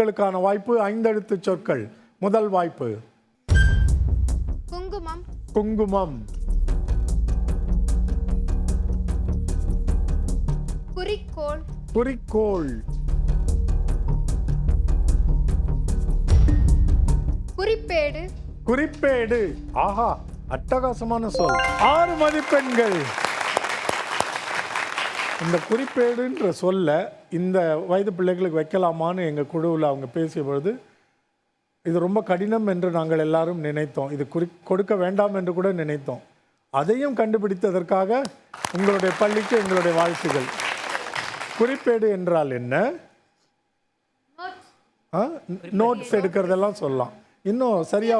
உங்களுக்கான வாய்ப்பு ஐந்தெழுத்து சொற்கள். முதல் வாய்ப்பு. குங்குமம். குங்குமம். குறிக்கோள். குறிக்கோள். குறிப்பேடு. குறிப்பேடு. ஆஹா அட்டகாசமான சொல். ஆறு மதிப்பெண்கள். இந்த குறிப்பேடுன்ற சொல்ல இந்த வயது பிள்ளைகளுக்கு வைக்கலாமான்னு எங்கள் குழுவில் அவங்க பேசிய பொழுது இது ரொம்ப கடினம் என்று நாங்கள் எல்லாரும் நினைத்தோம். இது குறி கொடுக்க வேண்டாம் என்று கூட நினைத்தோம். அதையும் கண்டுபிடித்ததற்காக உங்களுடைய பள்ளிக்கு எங்களுடைய வாழ்த்துகள். குறிப்பேடு என்றால் என்ன? நோட்ஸ் எடுக்கிறதெல்லாம் சொல்லலாம். இன்னும் சரியா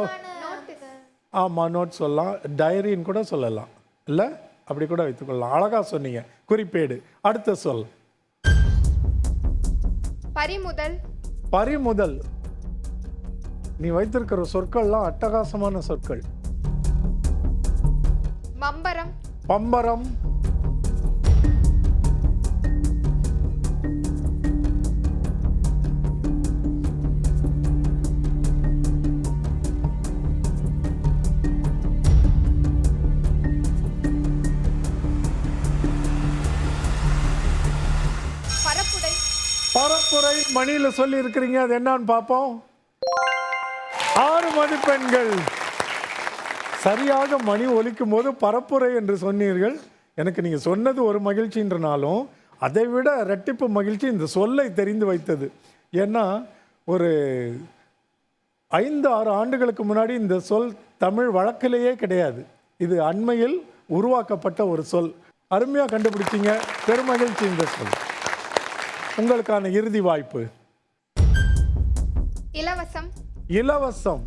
ஆமாம் நோட் சொல்லலாம். டைரின்னு கூட சொல்லலாம். இல்லை? அப்படி கூட வைத்துக்கொள்ளலாம். அழகாக சொன்னீங்க. குறிப்பேடு. அடுத்த சொல். பறிமுதல். பறிமுதல். நீ வைத்திருக்கிற சொற்கள்லாம் அட்டகாசமான சொற்கள். மம்பரம். பம்பரம். பரப்புரை மணியில் சொல்லி இருக்கிறீங்க அது என்னன்னு பார்ப்போம். ஆறு மதிப்பெண்கள். சரியாக மணி ஒலிக்கும் போது பரப்புரை என்று சொன்னீர்கள். எனக்கு நீங்கள் சொன்னது ஒரு மகிழ்ச்சின்றனாலும் அதை விட ரெட்டிப்பு மகிழ்ச்சி இந்த சொல்லை தெரிந்து வைத்தது. ஏன்னா ஒரு ஐந்து ஆறு ஆண்டுகளுக்கு முன்னாடி இந்த சொல் தமிழ் வழக்கிலேயே கிடையாது. இது அண்மையில் உருவாக்கப்பட்ட ஒரு சொல். அருமையாக கண்டுபிடிச்சீங்க. பெருமகிழ்ச்சி இந்த சொல். உங்களுக்கான இறுதி வாய்ப்பு. இலவசம். இலவசம்.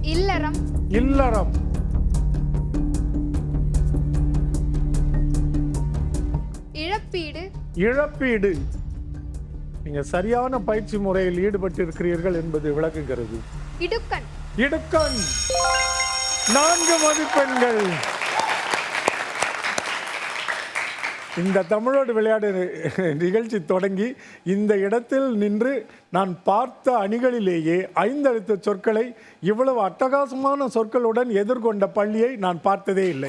இல்லறம். இல்லறம். இழப்பீடு. இழப்பீடு. நீங்க சரியான பயிற்சி முறையில் ஈடுபட்டு இருக்கிறீர்கள் என்பது விளக்குகிறது. இடுக்கண். இடுக்கண். நான்கு மதிப்பெண்கள். இந்த தமிழோடு விளையாடு நிகழ்ச்சி தொடங்கி இந்த இடத்தில் நின்று நான் பார்த்த அணிகளிலேயே ஐந்தெழுத்து சொற்களை இவ்வளவு அட்டகாசமான சொற்களுடன் எதிர்கொண்ட பள்ளியை நான் பார்த்ததே இல்லை.